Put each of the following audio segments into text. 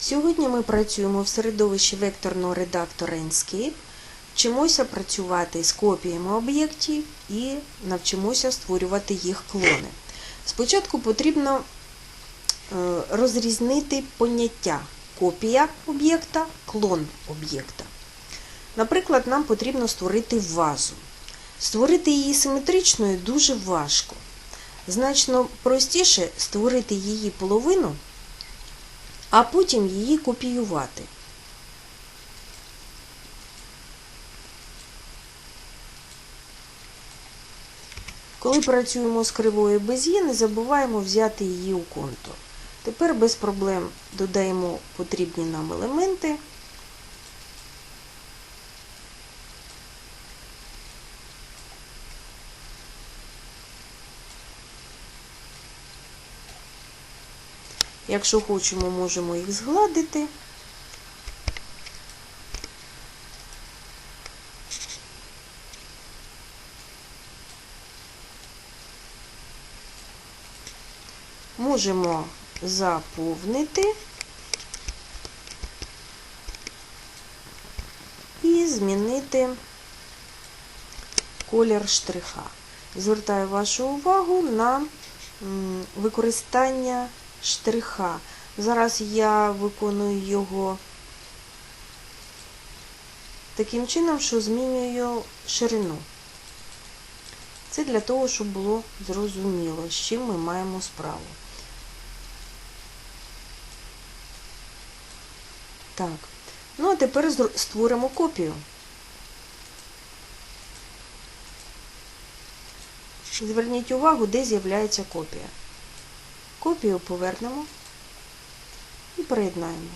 Сьогодні ми працюємо в середовищі векторного редактора Enscape, вчимося працювати з копіями об'єктів і навчимося створювати їх клони. Спочатку потрібно е, розрізнити поняття копія об'єкта, клон об'єкта. Наприклад, нам потрібно створити вазу. Створити її симетричною дуже важко. Значно простіше створити її половину, а потім її копіювати. Коли працюємо з кривою Без'є, не забуваємо взяти її у контур. Тепер без проблем додаємо потрібні нам елементи. Якщо хочемо, можемо їх згладити. Можемо заповнити і змінити колір штриха. Звертаю вашу увагу на використання штриха. Зараз я виконую його таким чином, що змінюю ширину. Це для того, щоб було зрозуміло, з чим ми маємо справу. Так, ну а тепер створимо копію. Зверніть увагу, де з'являється копія. Копію повернемо і приєднаємо.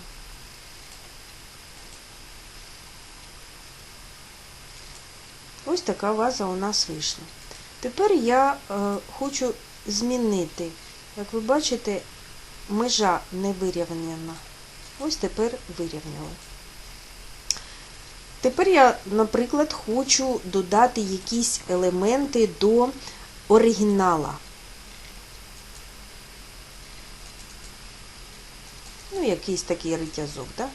Ось така ваза у нас вийшла. Тепер я е, хочу змінити, як ви бачите, межа не вирівняна. Ось тепер вирівняли. Тепер я, наприклад, хочу додати якісь елементи до оригінала. Ну, якийсь такий ритязок, так?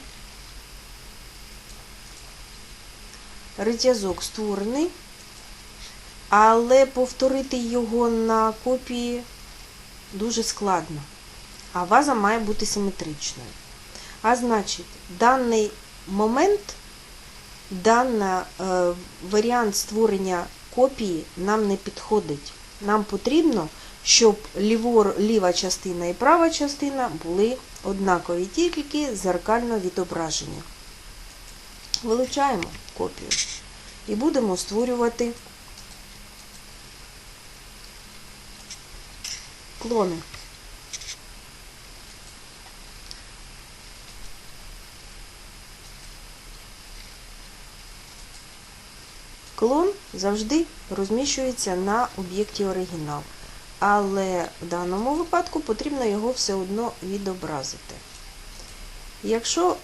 Ритязок створений, але повторити його на копії дуже складно. А ваза має бути симетричною. А значить, даний момент, даний е, варіант створення копії нам не підходить. Нам потрібно, щоб ліва частина і права частина були однакові, тільки зеркально відображення. Вилучаємо копію і будемо створювати клони. Клон завжди розміщується на об'єкті оригінал, але в даному випадку потрібно його все одно відобразити. Якщо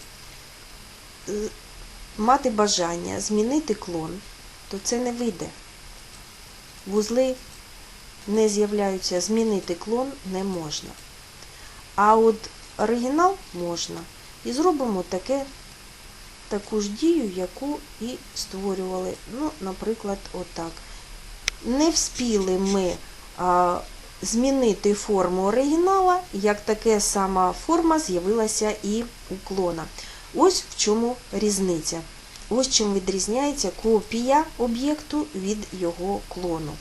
мати бажання змінити клон, то це не вийде. Вузли не з'являються, змінити клон не можна. А от оригінал можна. І зробимо таке таку ж дію, яку і створювали. Ну, наприклад, отак. Не вспіли ми змінити форму оригінала, як така сама форма з'явилася і у клона. Ось в чому різниця. Ось чим відрізняється копія об'єкту від його клону.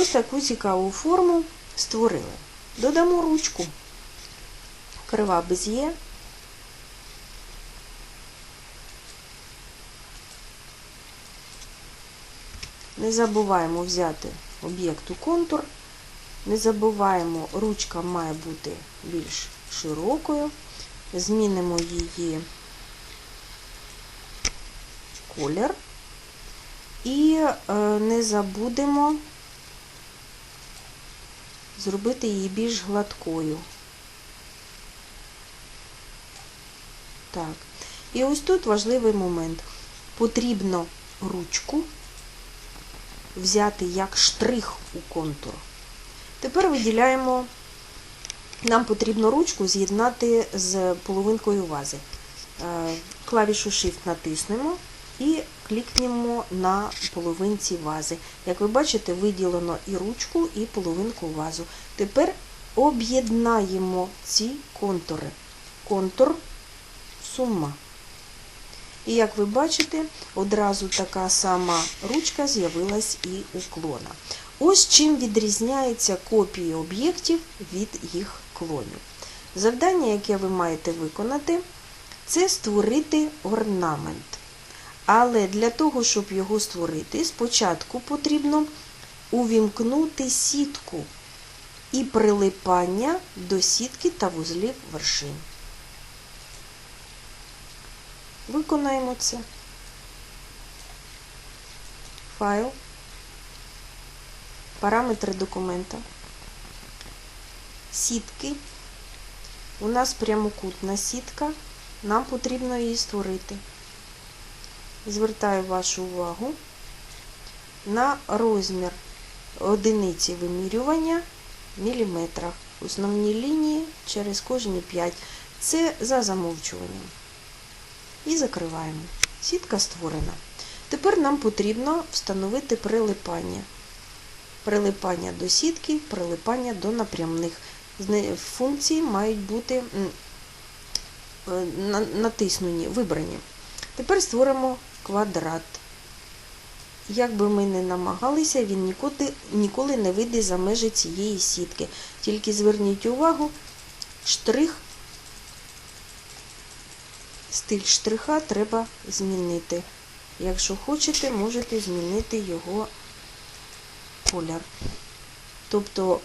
Ось таку цікаву форму створили. Додамо ручку. Крива без'є. Не забуваємо взяти об'єкту контур Не забуваємо, ручка має бути більш широкою. Змінимо її колір. І е, не забудемо зробити її більш гладкою. Так. І ось тут важливий момент. Потрібно ручку взяти як штрих у контур. Тепер виділяємо, нам потрібно ручку з'єднати з половинкою вази. Е, Клавішу Shift натиснемо клікнемо на половинці вази. Як ви бачите, виділено і ручку, і половинку вазу. Тепер об'єднаємо ці контури. Контур сума. І як ви бачите, одразу така сама ручка з'явилась і у клона. Ось чим відрізняються копії об'єктів від їх клонів. Завдання, яке ви маєте виконати, це створити орнамент. Але для того, щоб його створити, спочатку потрібно увімкнути сітку і прилипання до сітки та вузлів вершин. Виконаємо це. Файл. Параметри документа. Сітки. У нас прямокутна сітка. Нам потрібно її створити. Звертаю вашу увагу на розмір одиниці вимірювання міліметрах. Основні лінії через кожні 5. Це за замовчуванням. І закриваємо. Сітка створена. Тепер нам потрібно встановити прилипання. Прилипання до сітки, прилипання до напрямних. Функції мають бути е, натиснені, вибрані. Тепер створимо квадрат. Як би ми не намагалися, він ніколи, ніколи не вийде за межі цієї сітки. Тільки зверніть увагу, штрих, стиль штриха треба змінити. Якщо хочете, можете змінити його колір. Тобто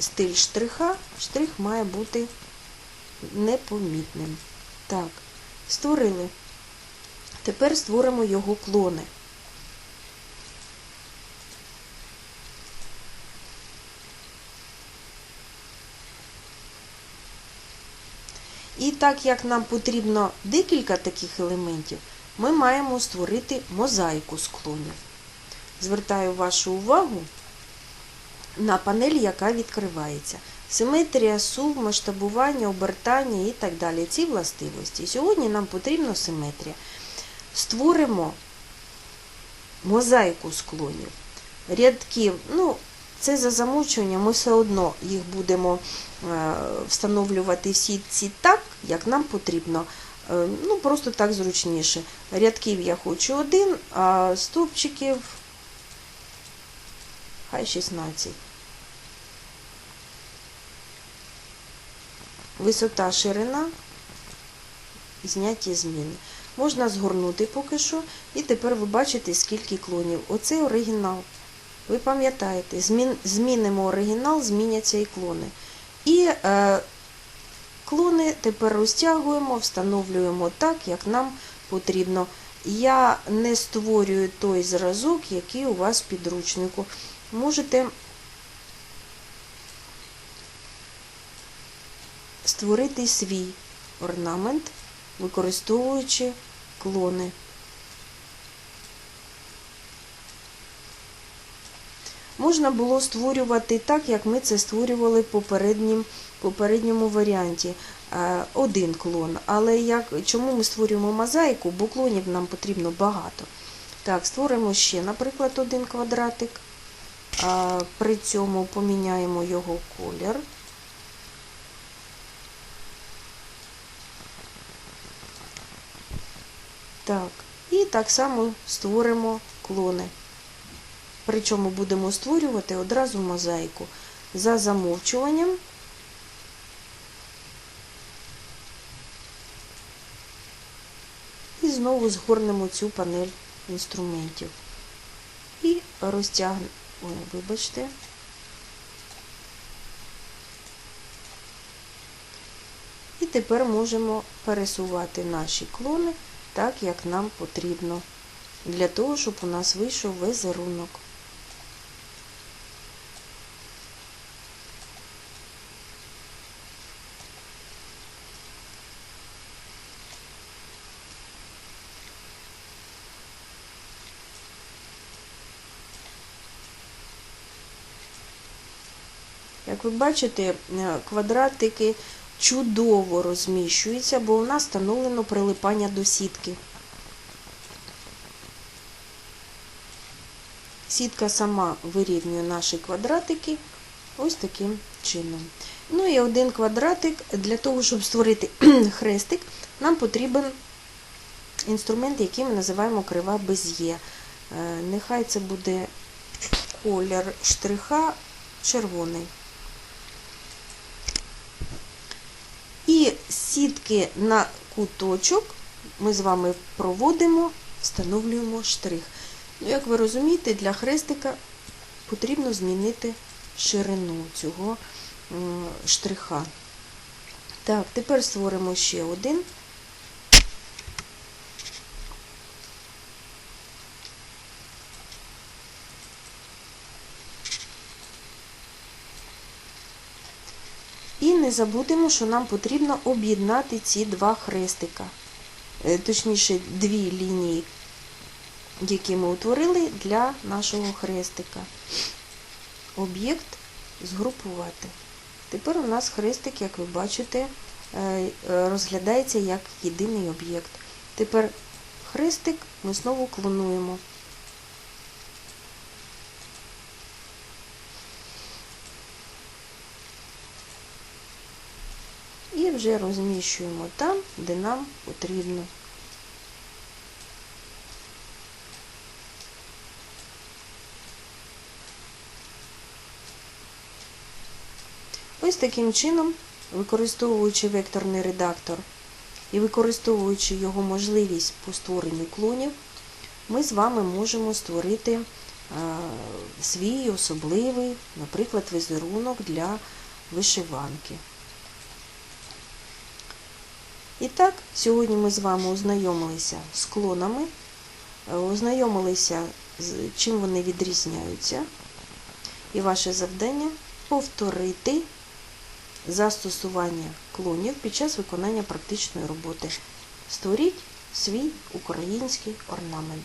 стиль штриха, штрих має бути непомітним. Так, створили. Тепер створимо його клони. І так як нам потрібно декілька таких елементів, ми маємо створити мозаїку з клонів. Звертаю вашу увагу на панель, яка відкривається. Симетрія, сув, масштабування, обертання і так далі. Ці властивості. Сьогодні нам потрібна симетрія. Створимо мозаїку склонів, рядків. ну, Це за замовчуванням, ми все одно їх будемо е, встановлювати всі ці так, як нам потрібно. Е, ну, Просто так зручніше. Рядків я хочу один, а стовпчиків хай 16. Висота ширина, зняті зміни. Можна згорнути поки що, і тепер ви бачите, скільки клонів. Оцей оригінал. Ви пам'ятаєте, змін, змінимо оригінал, зміняться і клони. І е, клони тепер розтягуємо, встановлюємо так, як нам потрібно. Я не створюю той зразок, який у вас в підручнику. Можете створити свій орнамент, використовуючи клони. Можна було створювати так, як ми це створювали в попереднім, попередньому варіанті. Один клон. Але як, чому ми створюємо мозаїку, бо клонів нам потрібно багато. Так, створимо ще, наприклад, один квадратик. При цьому поміняємо його колір. Так, І так само створимо клони. Причому будемо створювати одразу мозаїку за замовчуванням. І знову згорнемо цю панель інструментів. І розтягнемо, ой, вибачте, і тепер можемо пересувати наші клони так, як нам потрібно, для того, щоб у нас вийшов візерунок. Як ви бачите, квадратики чудово розміщуються, бо у нас встановлено прилипання до сітки. Сітка сама вирівнює наші квадратики ось таким чином. Ну і один квадратик для того, щоб створити хрестик, нам потрібен інструмент, який ми називаємо крива без'є. Е, Нехай це буде колір штриха червоний. І з сітки на куточок ми з вами проводимо, встановлюємо штрих. Ну, як ви розумієте, для хрестика потрібно змінити ширину цього штриха. Так, тепер створимо ще один. Не забудемо, що нам потрібно об'єднати ці два хрестика, Е, точніше, дві лінії, які ми утворили для нашого хрестика. Об'єкт згрупувати. Тепер у нас хрестик, як ви бачите, е, розглядається як єдиний об'єкт. Тепер хрестик ми знову клонуємо. І вже розміщуємо там, де нам потрібно. Ось таким чином, використовуючи векторний редактор і використовуючи його можливість по створенню клонів, ми з вами можемо створити е, свій особливий, наприклад, візерунок для вишиванки. І так, сьогодні ми з вами ознайомилися з клонами, ознайомилися з чим вони відрізняються. І ваше завдання повторити застосування клонів під час виконання практичної роботи. Створіть свій український орнамент.